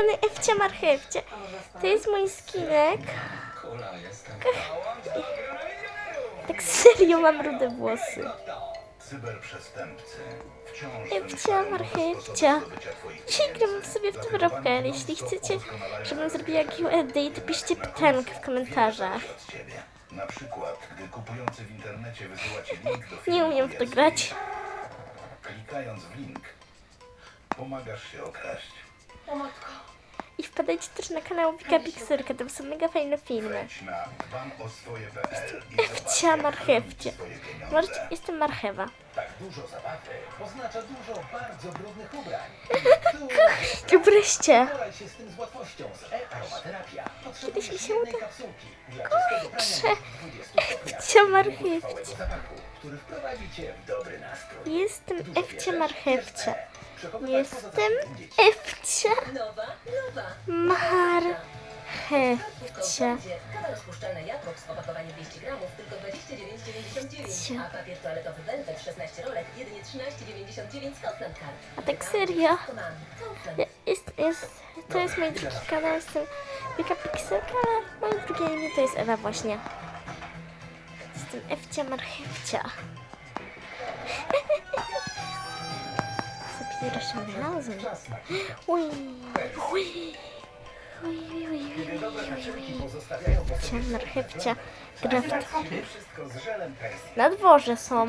strony Ewcia Marchewcia. To jest mój skinek. Tak serio mam rude włosy. Ewcia Marchewcia. Dzisiaj gram sobie w Towerowkę, ale jeśli chcecie, żebym zrobiła Q&A, to piszcie pytankę w komentarzach. od ciebie. Na przykład, gdy kupujący w internecie wysyła ci link do Nie umiem w to grać. Klikając w link, pomagasz się okraść. I wpadajcie też na kanał Wika Pixelka, tam są mega fajne filmy. Zobacz, Ewcia pieniądze. Możecie, jestem marchewa. Tak dużo zabawy oznacza dużo bardzo brudnych ubrań. Poraj się z tym z łatwością. Z e-aromaterapia Kiedyś mi się uda. kapsułki dla czystego prania w 20 stopniach. Ewcia zapachu, który wprowadzi cię w dobry nastrój. Jestem Ewcia Marchewcia. Jestem. Ewcia nowa. Marchewcia. Kawa rozpuszczalna Jakobs, opakowanie 200 gramów, tylko 29,99. A papier toaletowy Velvet 16 rolek, jedynie 13,99 z Kaufland. Tak serio? Ja- Jest, jest, to jest mój drugi kanał, jestem Wika Pixelka, ale moje drugie imię to jest Ewa właśnie. Jestem Ewcia Marchewcia. Ui. Marchewcia. Wszystko z żelem Persil. Na dworze są.